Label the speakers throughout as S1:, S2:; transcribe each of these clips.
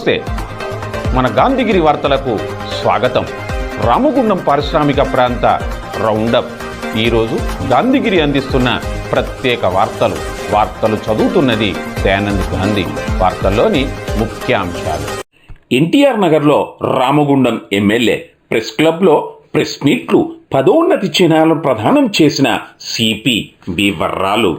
S1: నమస్తే. మన గాంధీగిరి వార్తలకు స్వాగతం. రామగుండం పారిశ్రామిక ప్రాంత రౌండప్. ఈరోజు గాంధీగిరి అందిస్తున్న ప్రత్యేక వార్తలు. వార్తలు చదువుతున్నది దయానంద్ గాంధీ. వార్తల్లోని ముఖ్యాంశాలు. ఎన్టీఆర్ నగర్లో రామగుండం ఎమ్మెల్యే ప్రెస్ క్లబ్లో ప్రెస్ మీట్లు పదోన్నతి చిహ్నాలను ప్రదానం చేసిన సిపి బి వర్రాలు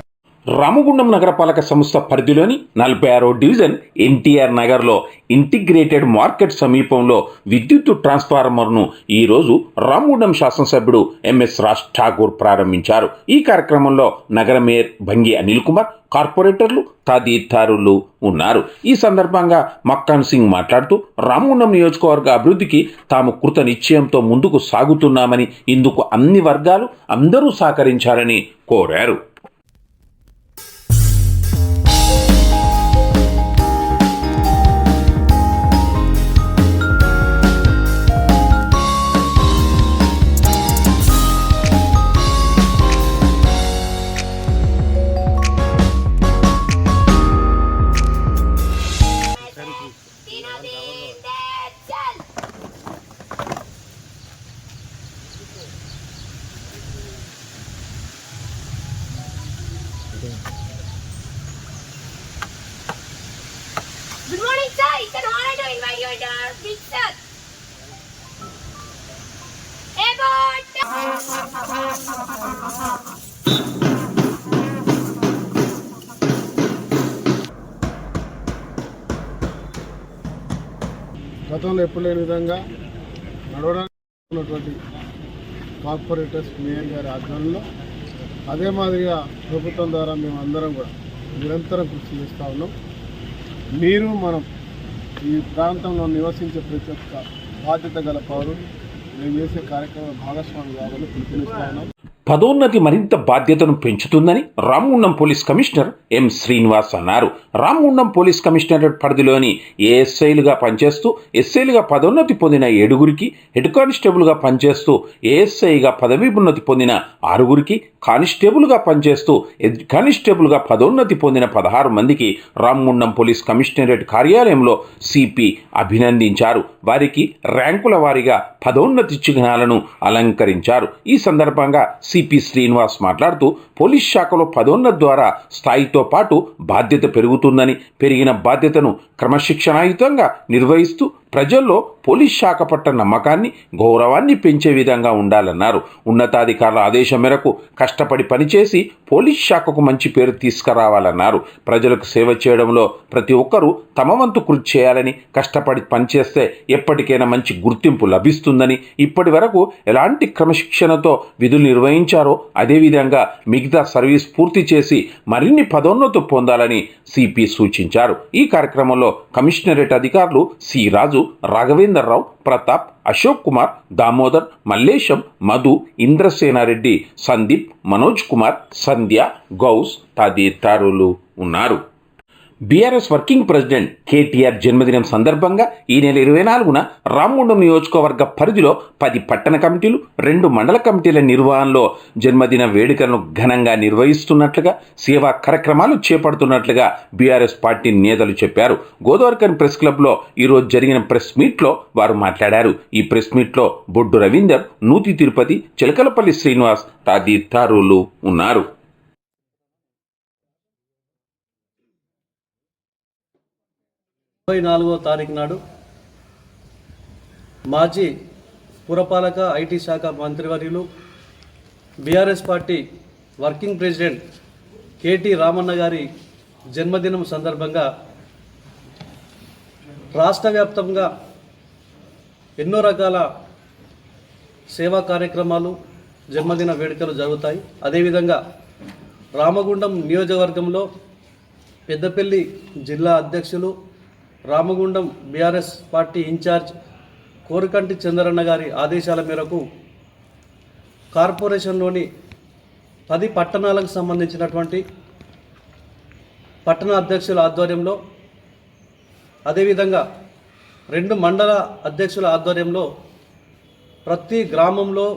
S1: Ramagundam నగరపాలక సంస్థ పరిధిలోని నలభై ఆరో డివిజన్ ఎన్టీఆర్ నగర్లో ఇంటిగ్రేటెడ్ మార్కెట్ సమీపంలో విద్యుత్ ట్రాన్స్ఫార్మర్ను ఈరోజు రామగుండం శాసనసభ్యుడు ఎంఎస్ రాజ్ ఠాకూర్ ప్రారంభించారు. ఈ కార్యక్రమంలో నగర మేయర్ భంగి అనిల్ కుమార్ కార్పొరేటర్లు తదితరులు ఉన్నారు. ఈ సందర్భంగా మక్కాన్ సింగ్ మాట్లాడుతూ రామగుండం నియోజకవర్గ అభివృద్ధికి తాము కృత నిశ్చయంతో ముందుకు సాగుతున్నామని ఇందుకు అన్ని వర్గాలు అందరూ సహకరించారని కోరారు.
S2: గతంలో ఎప్పుడు లేని విధంగా నడవడానికి కార్పొరేటర్స్ మేయర్ గారి ఆధ్వర్యంలో అదే మాదిరిగా ప్రభుత్వం ద్వారా మేము అందరం కూడా నిరంతరం కృషి చేస్తూ ఉన్నాం. మీరు మనం ఈ ప్రాంతంలో నివసించే ప్రతి ఒక్క బాధ్యత గల పౌరులు మేము చేసే కార్యక్రమం భాగస్వామి కావాలని పిలుపునిస్తా ఉన్నాం.
S1: పదోన్నతి మరింత బాధ్యతను పెంచుతుందని Ramagundam police commissioner M Srinivas అన్నారు. రామగుండం పోలీస్ కమిషనరేట్ పరిధిలోని ఏఎస్ఐలుగా పనిచేస్తూ ఎస్ఐలుగా పదోన్నతి పొందిన ఏడుగురికి హెడ్ కానిస్టేబుల్గా పనిచేస్తూ ఏఎస్ఐగా పదవీ ఉన్నతి పొందిన ఆరుగురికి కానిస్టేబుల్గా పనిచేస్తూ హెడ్ కానిస్టేబుల్గా పదోన్నతి పొందిన పదహారు మందికి రామగుండం పోలీస్ కమిషనరేట్ కార్యాలయంలో సిపి అభినందించారు. వారికి ర్యాంకుల వారీగా పదోన్నతి చిహ్నాలను అలంకరించారు. ఈ సందర్భంగా సి ఏసీపీ శ్రీనివాస్ మాట్లాడుతూ పోలీస్ శాఖలో పదోన్నతి ద్వారా స్థాయితో పాటు బాధ్యత పెరుగుతుందని పెరిగిన బాధ్యతను క్రమశిక్షణాయుతంగా నిర్వహిస్తూ ప్రజల్లో పోలీస్ శాఖ పట్ల నమ్మకాన్ని గౌరవాన్ని పెంచే విధంగా ఉండాలన్నారు. ఉన్నతాధికారుల ఆదేశం మేరకు కష్టపడి పనిచేసి పోలీస్ శాఖకు మంచి పేరు తీసుకురావాలన్నారు. ప్రజలకు సేవ చేయడంలో ప్రతి ఒక్కరూ తమ వంతు కృషి చేయాలని కష్టపడి పనిచేస్తే ఎప్పటికైనా మంచి గుర్తింపు లభిస్తుందని ఇప్పటి వరకు ఎలాంటి క్రమశిక్షణతో విధులు నిర్వహించారో అదేవిధంగా మిగతా సర్వీస్ పూర్తి చేసి మరిన్ని పదోన్నతి పొందాలని సిపి సూచించారు. ఈ కార్యక్రమంలో కమిషనరేట్ అధికారులు సి రాజు రాఘవేందర్ రావు ప్రతాప్ అశోక్ కుమార్ దామోదర్ మల్లేశం మధు ఇంద్రసేనారెడ్డి సందీప్ మనోజ్ కుమార్ సంధ్య గౌస్ తదితరులు ఉన్నారు. బీఆర్ఎస్ వర్కింగ్ ప్రెసిడెంట్ కేటీఆర్ జన్మదినం సందర్భంగా ఈ నెల ఇరవై నాలుగున రామగుండం నియోజకవర్గ పరిధిలో పది పట్టణ కమిటీలు రెండు మండల కమిటీల నిర్వహణలో జన్మదిన వేడుకలను ఘనంగా నిర్వహిస్తున్నట్లుగా సేవా కార్యక్రమాలు చేపడుతున్నట్లుగా బీఆర్ఎస్ పార్టీ నేతలు చెప్పారు. గోదావరికన్ ప్రెస్ క్లబ్లో ఈరోజు జరిగిన ప్రెస్ మీట్లో వారు మాట్లాడారు. ఈ ప్రెస్ మీట్లో బొడ్డు రవీందర్ నూతి తిరుపతి చిలకలపల్లి శ్రీనివాస్ తదితరులు ఉన్నారు.
S3: ఇరవై నాలుగో తారీఖు నాడు మాజీ పురపాలక ఐటీ శాఖ మంత్రివర్యులు BRS party working president KT Ramanna గారి జన్మదినం సందర్భంగా రాష్ట్ర వ్యాప్తంగా ఎన్నో రకాల సేవా కార్యక్రమాలు జన్మదిన వేడుకలు జరుగుతాయి. అదేవిధంగా రామగుండం నియోజకవర్గంలో పెద్దపల్లి జిల్లా అధ్యక్షులు Ramagundam BRS party incharge Korukanti Chandranna గారి ఆదేశాల మేరకు కార్పొరేషన్లోని పది పట్టణాలకు సంబంధించినటువంటి పట్టణ అధ్యక్షుల ఆధ్వర్యంలో అదేవిధంగా రెండు మండల అధ్యక్షుల ఆధ్వర్యంలో ప్రతి గ్రామంలో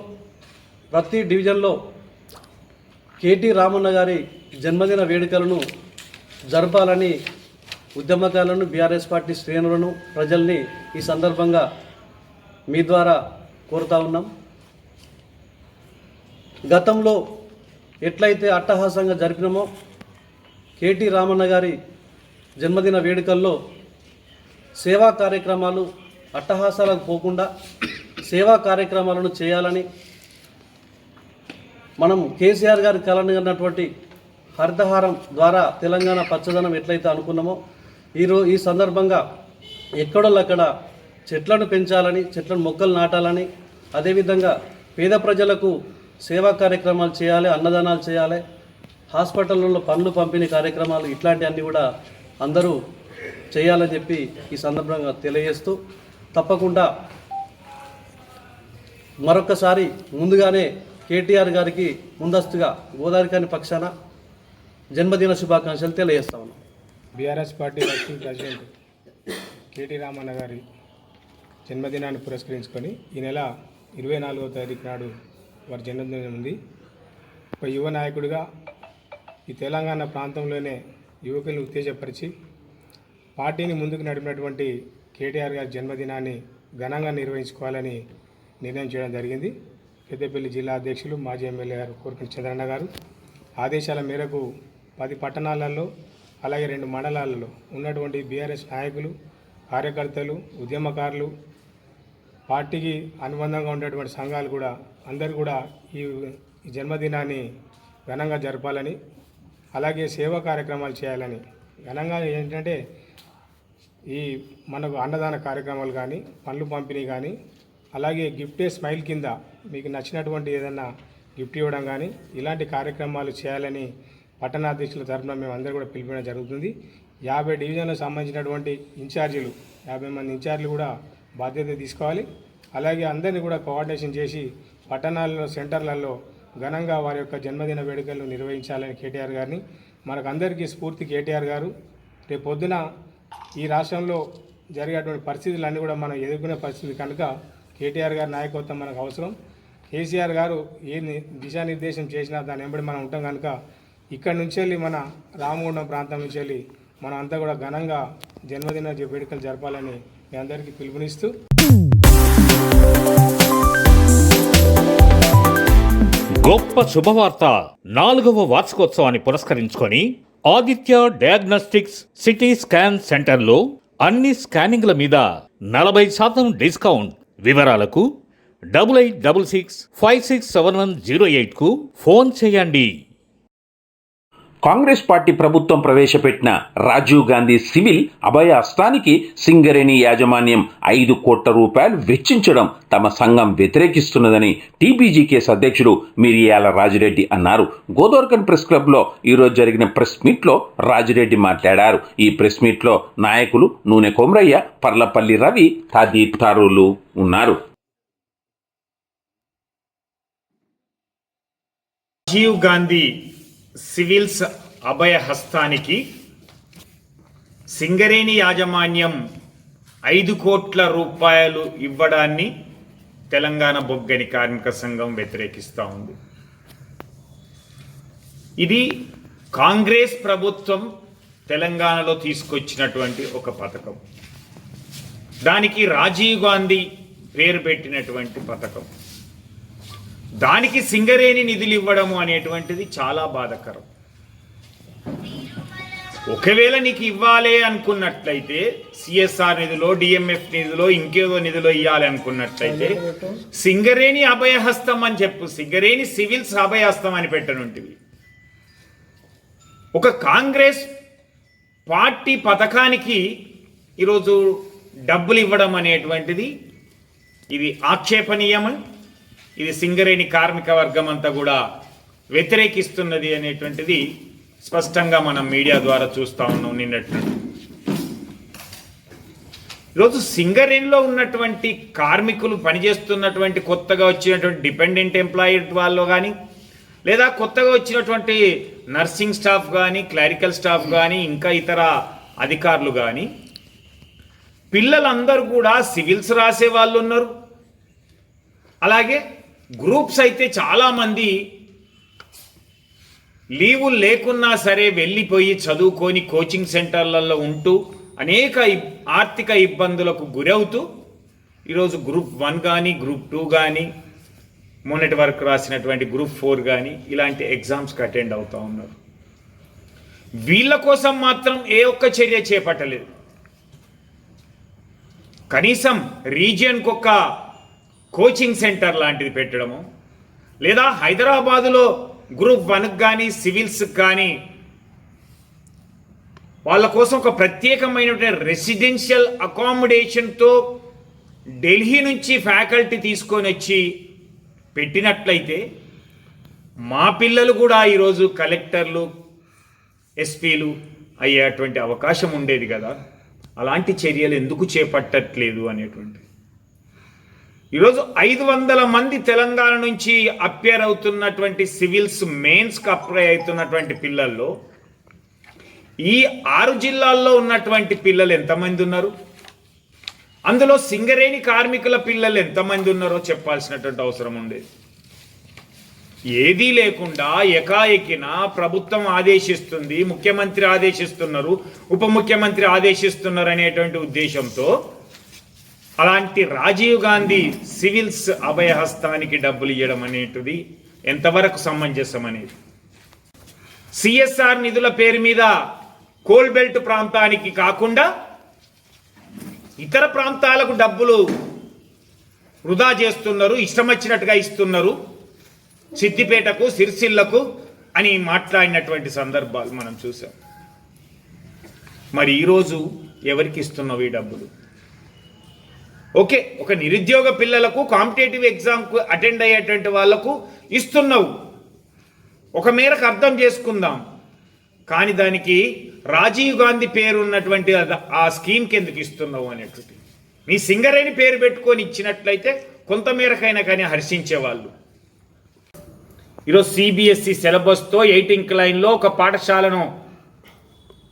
S3: ప్రతి డివిజన్లో కేటీ రామన్న గారి జన్మదిన వేడుకలను జరపాలని ఉద్యమకారులను బీఆర్ఎస్ పార్టీ శ్రేణులను ప్రజల్ని ఈ సందర్భంగా మీ ద్వారా కోరుతా ఉన్నాం. గతంలో ఎట్లయితే అట్టహాసంగా జరిపినామో కేటీ రామన్న గారి జన్మదిన వేడుకల్లో సేవా కార్యక్రమాలు అట్టహాసాలకు పోకుండా సేవా కార్యక్రమాలను చేయాలని మనం కేసీఆర్ గారి కలనటువంటి హరితహారం ద్వారా తెలంగాణ పచ్చదనం ఎట్లయితే అనుకున్నామో ఈరో ఈ సందర్భంగా ఎక్కడోళ్ళక్కడ చెట్లను పెంచాలని చెట్లను మొక్కలు నాటాలని అదేవిధంగా పేద ప్రజలకు సేవా కార్యక్రమాలు చేయాలి అన్నదానాలు చేయాలి హాస్పిటల్లో పనులు పంపిణీ కార్యక్రమాలు ఇట్లాంటివన్నీ కూడా అందరూ చేయాలని చెప్పి ఈ సందర్భంగా తెలియజేస్తూ తప్పకుండా మరొకసారి ముందుగానే కేటీఆర్ గారికి ముందస్తుగా గోదావరికాని పక్షాన జన్మదిన శుభాకాంక్షలు తెలియజేస్తా ఉన్నాం.
S4: BRS party working president KT Ramanna గారి జన్మదినాన్ని పురస్కరించుకొని ఈ నెల ఇరవై నాలుగవ తారీఖు నాడు వారి జన్మదినం ఉంది. ఒక యువ నాయకుడిగా ఈ తెలంగాణ ప్రాంతంలోనే యువకులను ఉత్తేజపరిచి పార్టీని ముందుకు నడిపినటువంటి కేటీఆర్ గారి జన్మదినాన్ని ఘనంగా నిర్వహించుకోవాలని నిర్ణయం చేయడం జరిగింది. పెద్దపల్లి జిల్లా అధ్యక్షులు మాజీ ఎమ్మెల్యే గారు కోరుకుని చంద్రన్న గారు. ఆదేశాల మేరకు పది పట్టణాలలో అలాగే రెండు మండలాలలో ఉన్నటువంటి బీఆర్ఎస్ నాయకులు కార్యకర్తలు ఉద్యమకారులు పార్టీకి అనుబంధంగా ఉండేటువంటి సంఘాలు కూడా అందరూ కూడా ఈ జన్మదినాన్ని ఘనంగా జరపాలని అలాగే సేవా కార్యక్రమాలు చేయాలని. ఘనంగా ఏంటంటే ఈ మనకు అన్నదాన కార్యక్రమాలు కానీ పండ్లు పంపిణీ కానీ అలాగే గిఫ్టే స్మైల్ కింద మీకు నచ్చినటువంటి ఏదైనా గిఫ్ట్ ఇవ్వడం కానీ ఇలాంటి కార్యక్రమాలు చేయాలని పట్టణాధ్యక్షుల తరఫున మేము అందరూ కూడా పిలిపించడం జరుగుతుంది. యాభై డివిజన్లకు సంబంధించినటువంటి ఇన్ఛార్జీలు యాభై మంది ఇన్ఛార్జీలు కూడా బాధ్యత తీసుకోవాలి. అలాగే అందరినీ కూడా కోఆర్డినేషన్ చేసి పట్టణాల్లో సెంటర్లలో ఘనంగా వారి యొక్క జన్మదిన వేడుకలు నిర్వహించాలని కేటీఆర్ గారిని మనకు అందరికీ స్ఫూర్తి కేటీఆర్ గారు. రేపు పొద్దున ఈ రాష్ట్రంలో జరిగేటువంటి పరిస్థితులన్నీ కూడా మనం ఎదుర్కొనే పరిస్థితి కనుక కేటీఆర్ గారి నాయకత్వం మనకు అవసరం. కేసీఆర్ గారు ఏ దిశానిర్దేశం చేసినా దాని వెంబడి మనం ఉంటాం కనుక ఇక్కడి నుంచి వెళ్ళి మన రామగుండం ప్రాంతం నుంచి వెళ్ళి మనం అంతా కూడా ఘనంగా జన్మదిన జ- వేడుకలు జరపాలని మీ అందరికీ పిలుపునిస్తూ.
S5: గొప్ప శుభవార్త నాలుగవ వార్షికోత్సవాన్ని పురస్కరించుకొని ఆదిత్య డయాగ్నోస్టిక్స్ సిటీ స్కాన్ సెంటర్లో అన్ని స్కానింగ్ల మీద నలభై శాతం డిస్కౌంట్. వివరాలకు double eight double six five six seven one zero ఎయిట్కు phone చేయండి.
S1: కాంగ్రెస్ పార్టీ ప్రభుత్వం ప్రవేశపెట్టిన రాజీవ్ గాంధీ సివిల్ అభయ అస్తానికి సింగరేణి యాజమాన్యం ఐదు కోట్ల రూపాయలు వెచ్చించడం తమ సంఘం వ్యతిరేకిస్తున్నదని టీబీజీ కేసు అధ్యక్షుడు మిరియాల రాజిరెడ్డి అన్నారు. గోదోర్కన్ ప్రెస్ క్లబ్లో ఈరోజు జరిగిన ప్రెస్ మీట్లో రాజిరెడ్డి మాట్లాడారు. ఈ ప్రెస్ మీట్లో నాయకులు నూనె కొమరయ్య పర్లపల్లి రవి తదితరులు ఉన్నారు.
S6: రాజీవ్ గాంధీ సివిల్స్ అభయ హస్తానికి సింగరేణి యాజమాన్యం ఐదు కోట్ల రూపాయలు ఇవ్వడాన్ని తెలంగాణ బొగ్గని కార్మిక సంఘం వ్యతిరేకిస్తూ ఉంది. ఇది కాంగ్రెస్ ప్రభుత్వం తెలంగాణలో తీసుకొచ్చినటువంటి ఒక పథకం. దానికి రాజీవ్ గాంధీ పేరు పెట్టినటువంటి పథకం. దానికి సింగరేణి నిధులు ఇవ్వడము అనేటువంటిది చాలా బాధకరం. ఒకవేళ నీకు ఇవ్వాలి అనుకున్నట్లయితే సిఎస్ఆర్ నిధిలో డిఎంఎఫ్ నిధిలో ఇంకేదో నిధిలో ఇవ్వాలి అనుకున్నట్లయితే సింగరేణి అభయహస్తం అని చెప్పు సింగరేణి సివిల్స్ అభయహస్తం అని పెట్టనుంటివి. ఒక కాంగ్రెస్ పార్టీ పథకానికి ఈరోజు డబ్బులు ఇవ్వడం అనేటువంటిది ఇది ఆక్షేపణీయమని ఇది సింగరేణి కార్మిక వర్గం అంతా కూడా వ్యతిరేకిస్తున్నది అనేటువంటిది స్పష్టంగా మనం మీడియా ద్వారా చూస్తా ఉన్నాం నిన్నట్టు ఈరోజు సింగరేణిలో ఉన్నటువంటి కార్మికులు పనిచేస్తున్నటువంటి కొత్తగా వచ్చినటువంటి డిపెండెంట్ ఎంప్లాయీ వాళ్ళు కానీ లేదా కొత్తగా వచ్చినటువంటి నర్సింగ్ స్టాఫ్ కానీ క్లారికల్ స్టాఫ్ కానీ ఇంకా ఇతర అధికారులు కానీ పిల్లలందరూ కూడా సివిల్స్ రాసే వాళ్ళు ఉన్నారు. అలాగే గ్రూప్స్ అయితే చాలామంది లీవులు లేకున్నా సరే వెళ్ళిపోయి చదువుకొని కోచింగ్ సెంటర్లలో ఉంటూ అనేక ఆర్థిక ఇబ్బందులకు గురవుతూ ఈరోజు గ్రూప్ వన్ కానీ గ్రూప్ టూ కానీ మొన్నటి వరకు రాసినటువంటి గ్రూప్ ఫోర్ కానీ ఇలాంటి ఎగ్జామ్స్కి అటెండ్ అవుతూ ఉన్నారు. వీళ్ళ కోసం మాత్రం ఏ ఒక్క చర్య చేపట్టలేదు. కనీసం రీజియన్కి ఒక కోచింగ్ సెంటర్ లాంటిది పెట్టడము. లేదా హైదరాబాదులో గ్రూప్ వన్కి కానీ సివిల్స్కి కానీ వాళ్ళ కోసం ఒక ప్రత్యేకమైనటువంటి రెసిడెన్షియల్ అకామిడేషన్తో ఢిల్లీ నుంచి ఫ్యాకల్టీ తీసుకొని వచ్చి పెట్టినట్లయితే మా పిల్లలు కూడా ఈరోజు కలెక్టర్లు ఎస్పీలు అయ్యేటువంటి అవకాశం ఉండేది కదా. అలాంటి చర్యలు ఎందుకు చేపట్టట్లేదు అనేటువంటి ఈరోజు ఐదు వందల మంది తెలంగాణ నుంచి అప్పేర్ అవుతున్నటువంటి సివిల్స్ మెయిన్స్కి అప్లై అవుతున్నటువంటి పిల్లల్లో ఈ ఆరు జిల్లాల్లో ఉన్నటువంటి పిల్లలు ఎంతమంది ఉన్నారు? అందులో సింగరేణి కార్మికుల పిల్లలు ఎంతమంది ఉన్నారో చెప్పాల్సినటువంటి అవసరం ఉండేది ఏదీ లేకుండా ఎకాఎకిన ప్రభుత్వం ఆదేశిస్తుంది ముఖ్యమంత్రి ఆదేశిస్తున్నారు ఉప ముఖ్యమంత్రి ఆదేశిస్తున్నారు అనేటువంటి ఉద్దేశంతో అలాంటి రాజీవ్ గాంధీ సివిల్స్ అభయహస్తానికి డబ్బులు ఇవ్వడం అనేటిది ఎంతవరకు సమంజసం అనేది సిఎస్ఆర్ నిధుల పేరు మీద కోల్బెల్ట్ ప్రాంతానికి కాకుండా ఇతర ప్రాంతాలకు డబ్బులు వృధా చేస్తున్నారు ఇష్టం వచ్చినట్టుగా ఇస్తున్నారు. సిద్దిపేటకు సిరిసిల్లకు అని మాట్లాడినటువంటి సందర్భాలు మనం చూసాం మరి ఈరోజు ఎవరికి ఇస్తున్నావు ఈ డబ్బులు? ఓకే ఒక నిరుద్యోగ పిల్లలకు కాంపిటేటివ్ ఎగ్జామ్కు అటెండ్ అయ్యేటువంటి వాళ్ళకు ఇస్తున్నావు. ఒక మేరకు అర్థం చేసుకుందాం. కానీ దానికి రాజీవ్ గాంధీ పేరు ఉన్నటువంటి ఆ స్కీమ్కి ఎందుకు ఇస్తున్నావు అనేటువంటి నీ సింగరేణి పేరు పెట్టుకొని ఇచ్చినట్లయితే కొంత మేరకైనా కానీ హర్షించేవాళ్ళు. ఈరోజు సిబిఎస్ఈ సిలబస్తో ఎయిటింగ్ లైన్లో ఒక పాఠశాలను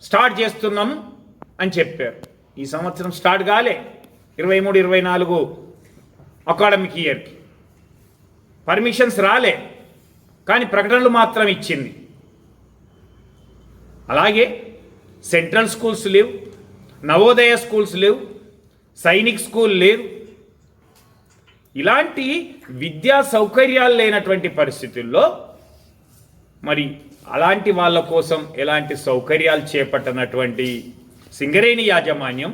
S6: స్టార్ట్ చేస్తున్నాము అని చెప్పారు. ఈ సంవత్సరం స్టార్ట్ కాలే. ఇరవై మూడు ఇరవై నాలుగు అకాడమిక్ ఇయర్కి. పర్మిషన్స్ రాలే కానీ ప్రకటనలు మాత్రం ఇచ్చింది. అలాగే సెంట్రల్ స్కూల్స్ లేవు నవోదయ స్కూల్స్ లేవు సైనిక్ స్కూల్ లేవు ఇలాంటి విద్యా సౌకర్యాలు లేనటువంటి పరిస్థితుల్లో మరి అలాంటి వాళ్ళ కోసం ఎలాంటి సౌకర్యాలు చేపట్టనటువంటి సింగరేణి యాజమాన్యం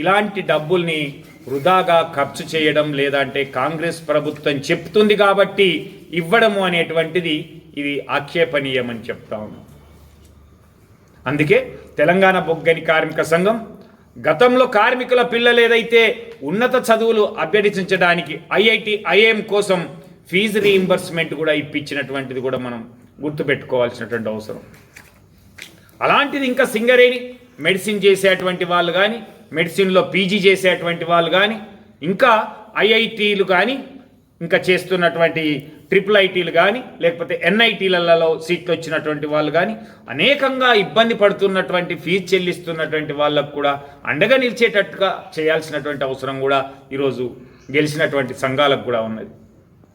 S6: ఇలాంటి డబ్బుల్ని వృధాగా ఖర్చు చేయడం లేదంటే కాంగ్రెస్ ప్రభుత్వం చెప్తుంది కాబట్టి ఇవ్వడము అనేటువంటిది ఇది ఆక్షేపణీయమని చెప్తా ఉన్నాం. అందుకే తెలంగాణ బొగ్గని కార్మిక సంఘం గతంలో కార్మికుల పిల్లలు ఏదైతే ఉన్నత చదువులు అభ్యర్థించడానికి ఐఐటి ఐఏఎం కోసం ఫీజు రీయింబర్స్మెంట్ కూడా ఇప్పించినటువంటిది కూడా మనం గుర్తుపెట్టుకోవాల్సినటువంటి అవసరం. అలాంటిది ఇంకా సింగరేణి మెడిసిన్ చేసేటువంటి వాళ్ళు కానీ మెడిసిన్లో పీజీ చేసేటువంటి వాళ్ళు కానీ ఇంకా ఐఐటీలు కానీ ఇంకా చేస్తున్నటువంటి ట్రిపుల్ ఐటీలు కానీ లేకపోతే ఎన్ఐటీలలో సీట్లు వచ్చినటువంటి వాళ్ళు కానీ అనేకంగా ఇబ్బంది పడుతున్నటువంటి ఫీజు చెల్లిస్తున్నటువంటి వాళ్ళకు కూడా అండగా నిలిచేటట్టుగా చేయాల్సినటువంటి అవసరం కూడా ఈరోజు గెలిచినటువంటి సంఘాలకు కూడా ఉన్నది.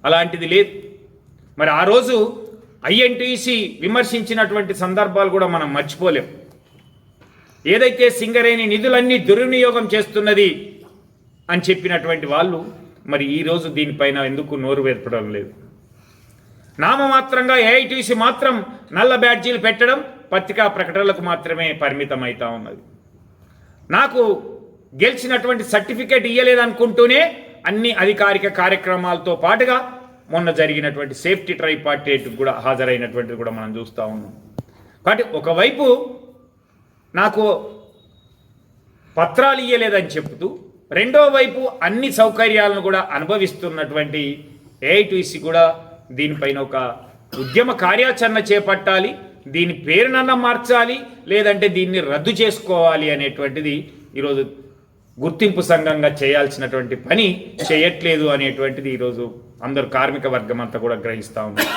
S6: అలాంటిది లేదు. మరి ఆ రోజు ఐఎన్టీసీ విమర్శించినటువంటి సందర్భాలు కూడా మనం మర్చిపోలేం. ఏదైతే సింగరేణి నిధులన్నీ దుర్వినియోగం చేస్తున్నది అని చెప్పినటువంటి వాళ్ళు మరి ఈరోజు దీనిపైన ఎందుకు నోరు వేర్పడం లేదు? నామమాత్రంగా ఏఐటీసీ మాత్రం నల్ల బ్యాడ్జీలు పెట్టడం పత్రికా ప్రకటనలకు మాత్రమే పరిమితం అవుతా ఉన్నది. నాకు గెలిచినటువంటి సర్టిఫికేట్ ఇయ్యలేదనుకుంటూనే అన్ని అధికారిక కార్యక్రమాలతో పాటుగా మొన్న జరిగినటువంటి సేఫ్టీ ట్రై పార్టీ కూడా హాజరైనటువంటిది కూడా మనం చూస్తూ ఉన్నాం. కాబట్టి ఒకవైపు నాకు పత్రాలు ఇయ్యలేదని చెబుతూ రెండో వైపు అన్ని సౌకర్యాలను కూడా అనుభవిస్తున్నటువంటి ఏఐటీసీ కూడా దీనిపైన ఒక ఉద్యమ కార్యాచరణ చేపట్టాలి దీని పేరునన్నా మార్చాలి లేదంటే దీన్ని రద్దు చేసుకోవాలి అనేటువంటిది ఈరోజు గుర్తింపు సంఘంగా చేయాల్సినటువంటి పని చేయట్లేదు అనేటువంటిది ఈరోజు అందరు కార్మిక వర్గం అంతా కూడా గ్రహిస్తూ ఉన్నారు.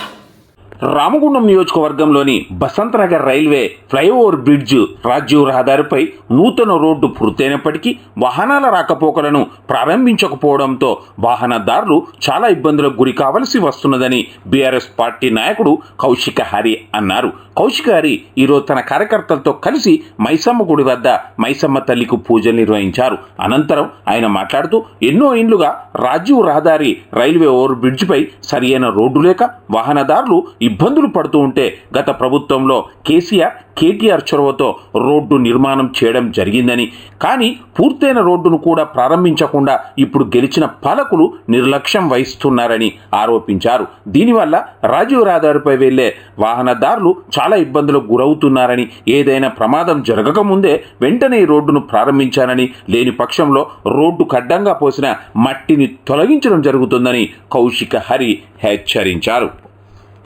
S1: రామగుండం నియోజకవర్గంలోని బసంతనగర్ రైల్వే ఫ్లైఓవర్ బ్రిడ్జ్ రాజ్యూ రహదారిపై నూతన రోడ్డు పూర్తయినప్పటికీ వాహనాల రాకపోకలను ప్రారంభించకపోవడంతో వాహనదారులు చాలా ఇబ్బందులకు గురి కావలసి వస్తున్నదని బీఆర్ఎస్ పార్టీ నాయకుడు కౌశిక హరి అన్నారు. కౌశిక హరి ఈరోజు తన కార్యకర్తలతో కలిసి మైసమ్మ గుడి వద్ద మైసమ్మ తల్లికి పూజలు నిర్వహించారు. అనంతరం ఆయన మాట్లాడుతూ ఎన్నో ఇండ్లుగా రాజీవ్ రహదారి రైల్వే ఓవర్ బ్రిడ్జిపై సరియైన రోడ్డు లేక వాహనదారులు ఇబ్బందులు పడుతూ ఉంటే గత ప్రభుత్వంలో కేసీఆర్ కేటీఆర్ చొరవతో రోడ్డు నిర్మాణం చేయడం జరిగిందని. కానీ పూర్తయిన రోడ్డును కూడా ప్రారంభించకుండా ఇప్పుడు గెలిచిన పాలకులు నిర్లక్ష్యం వహిస్తున్నారని ఆరోపించారు. దీనివల్ల రాజీవ్ రహదారిపై వెళ్ళే వాహనదారులు చాలా ఇబ్బందులకు గురవుతున్నారని ఏదైనా ప్రమాదం జరగకముందే వెంటనే ఈ రోడ్డును ప్రారంభించారని లేని పక్షంలో రోడ్డు ఖడ్డంగా పోసిన మట్టిని తొలగించడం జరుగుతుందని కౌశిక హరి హెచ్చరించారు.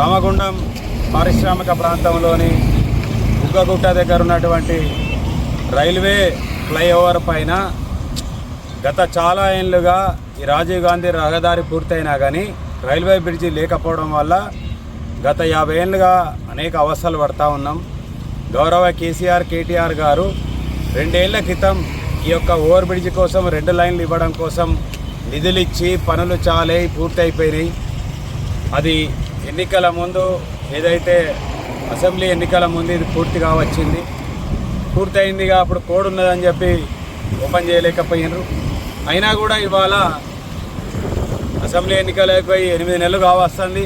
S7: రామగుండం పారిశ్రామిక ప్రాంతంలోని ఉగ్గగుట్ట దగ్గర ఉన్నటువంటి రైల్వే ఫ్లైఓవర్ పైన గత చాలా ఏళ్ళుగా ఈ రాజీవ్ గాంధీ రహదారి పూర్తయినా కానీ రైల్వే బ్రిడ్జి లేకపోవడం వల్ల గత యాభై ఏళ్ళుగా అనేక అవస్థలు పడతా ఉన్నాం. గౌరవ కేసీఆర్ కేటీఆర్ గారు రెండేళ్ళ క్రితం ఈ యొక్క ఓవర్ బ్రిడ్జి కోసం రెండు లైన్లు ఇవ్వడం కోసం నిధులు ఇచ్చి పనులు చాలే పూర్తయిపోయినాయి. అది ఎన్నికల ముందు ఏదైతే అసెంబ్లీ ఎన్నికల ముందు ఇది పూర్తిగా వచ్చింది పూర్తయిందిగా అప్పుడు కోడ్ ఉన్నదని చెప్పి ఓపెన్ చేయలేకపోయినారు. అయినా కూడా ఇవాళ అసెంబ్లీ ఎన్నికలకు ఎనిమిది నెలలు కావస్తుంది.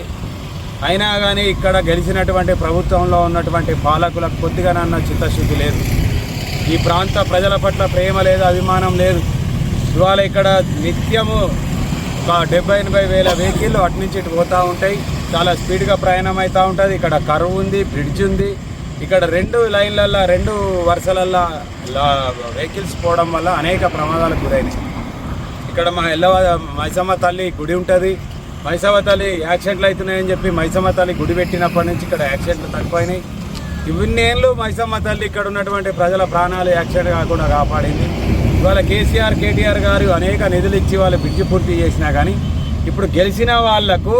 S7: అయినా కానీ ఇక్కడ గెలిచినటువంటి ప్రభుత్వంలో ఉన్నటువంటి పాలకులకు కొద్దిగానన్న చిత్తశుద్ధి లేదు. ఈ ప్రాంత ప్రజల పట్ల ప్రేమ లేదు అభిమానం లేదు. ఇవాళ ఇక్కడ నిత్యము ఒక డెబ్బై ఎనభై వేల వెహికల్ అటు నుంచి ఇటు పోతూ ఉంటాయి. చాలా స్పీడ్గా ప్రయాణం అవుతూ ఉంటుంది. ఇక్కడ కరువు ఉంది బ్రిడ్జ్ ఉంది. ఇక్కడ రెండు లైన్లల్లో రెండు వరుసలల్లో వెహికల్స్ పోవడం వల్ల అనేక ప్రమాదాలకు గురైనాయి. ఇక్కడ మా ఎల్లవ మైసమ్మ తల్లి గుడి ఉంటుంది. మైసమ్మ తల్లి యాక్సిడెంట్లు అవుతున్నాయని చెప్పి మైసమ్మ తల్లి గుడి పెట్టినప్పటి నుంచి ఇక్కడ యాక్సిడెంట్లు తక్కువైనాయి ఇవన్నేళ్ళు మైసమ్మ తల్లి ఇక్కడ ఉన్నటువంటి ప్రజల ప్రాణాలు యాక్సిడెంట్ కాకుండా కాపాడింది. ఇవాళ కేసీఆర్ కేటీఆర్ గారు అనేక నిధులు ఇచ్చి వాళ్ళు బ్రిడ్జి పూర్తి చేసినా కానీ ఇప్పుడు గెలిచిన వాళ్ళకు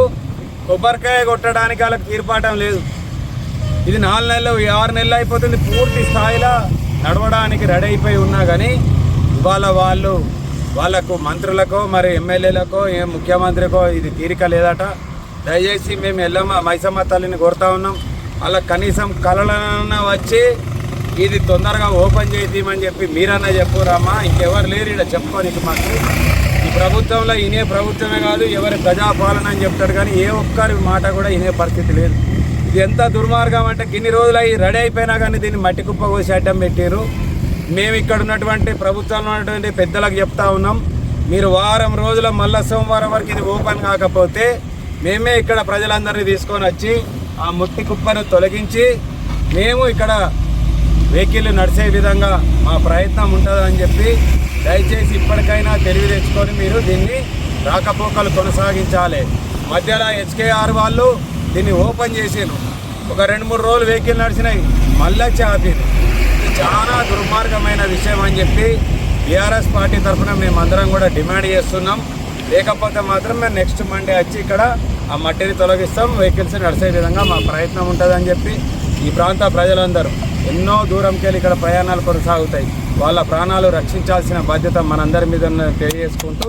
S7: కొబ్బరికాయ కొట్టడానికి వాళ్ళకి తీర్పాటం లేదు. ఇది నాలుగు నెలలు ఆరు నెలలు అయిపోతుంది. పూర్తి స్థాయిలో నడవడానికి రెడీ అయిపోయి ఉన్నా కానీ ఇవాళ వాళ్ళు వాళ్ళకు మంత్రులకో మరి ఎమ్మెల్యేలకో ఏ ముఖ్యమంత్రికో ఇది తీరిక లేదట. దయచేసి మేము ఎల్లమ్మ మైసమ్మ తల్లిని కోరుతా ఉన్నాం. అలా కనీసం కళలన్నా వచ్చి ఇది తొందరగా ఓపెన్ చేద్దామని చెప్పి మీరన్నా చెప్పురామా ఇంకెవరు లేరు ఇక్కడ చెప్పుకోనికి మాకు. ఈ ప్రభుత్వంలో ఇనే ప్రభుత్వమే కాదు ఎవరి ప్రజాపాలన అని చెప్తాడు కానీ ఏ ఒక్కరి మాట కూడా ఇనే పరిస్థితి లేదు. ఇది ఎంత దుర్మార్గం అంటే ఇన్ని రోజులు అవి రెడీ అయిపోయినా కానీ దీన్ని మట్టి కుప్ప కోసి అడ్డం పెట్టారు మేము ఇక్కడ ఉన్నటువంటి ప్రభుత్వంలో ఉన్నటువంటి పెద్దలకు చెప్తా ఉన్నాం మీరు వారం రోజుల మళ్ళా సోమవారం వరకు ఇది ఓపెన్ కాకపోతే మేమే ఇక్కడ ప్రజలందరినీ తీసుకొని వచ్చి ఆ ముట్టి కుప్పను తొలగించి మేము ఇక్కడ వెహికల్ నడిచే విధంగా మా ప్రయత్నం ఉంటుందని చెప్పి దయచేసి ఇప్పటికైనా తెలివి తెచ్చుకొని మీరు దీన్ని రాకపోకలు కొనసాగించాలి. మధ్యలో హెచ్కేఆర్ వాళ్ళు దీన్ని ఓపెన్ చేసారు ఒక రెండు మూడు రోజులు వెహికల్ నడిచినాయి. మళ్ళీ చాపారు ఇది చాలా దుర్మార్గమైన విషయం అని చెప్పి బీఆర్ఎస్ పార్టీ తరఫున మేమందరం కూడా డిమాండ్ చేస్తున్నాం. లేకపోతే మాత్రం మేము నెక్స్ట్ మండే వచ్చి ఇక్కడ ఆ మట్టిని తొలగిస్తాం. వెహికల్స్ నడిచే విధంగా మా ప్రయత్నం ఉంటుందని చెప్పి ఈ ప్రాంత ప్రజలందరూ ఎన్నో దూరంకి వెళ్ళి ఇక్కడ ప్రయాణాలు కొనసాగుతాయి. వాళ్ళ ప్రాణాలు రక్షించాల్సిన బాధ్యత మనందరి మీద తెలియజేసుకుంటూ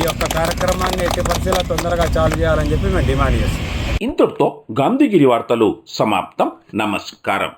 S7: ఈ యొక్క కార్యక్రమాన్ని ఎట్టి పరిస్థితుల్లో తొందరగా చాలు చేయాలని చెప్పి మేము డిమాండ్ చేస్తాం
S1: ఇంతటితో గాంధీగిరి వార్తలు సమాప్తం. నమస్కారం.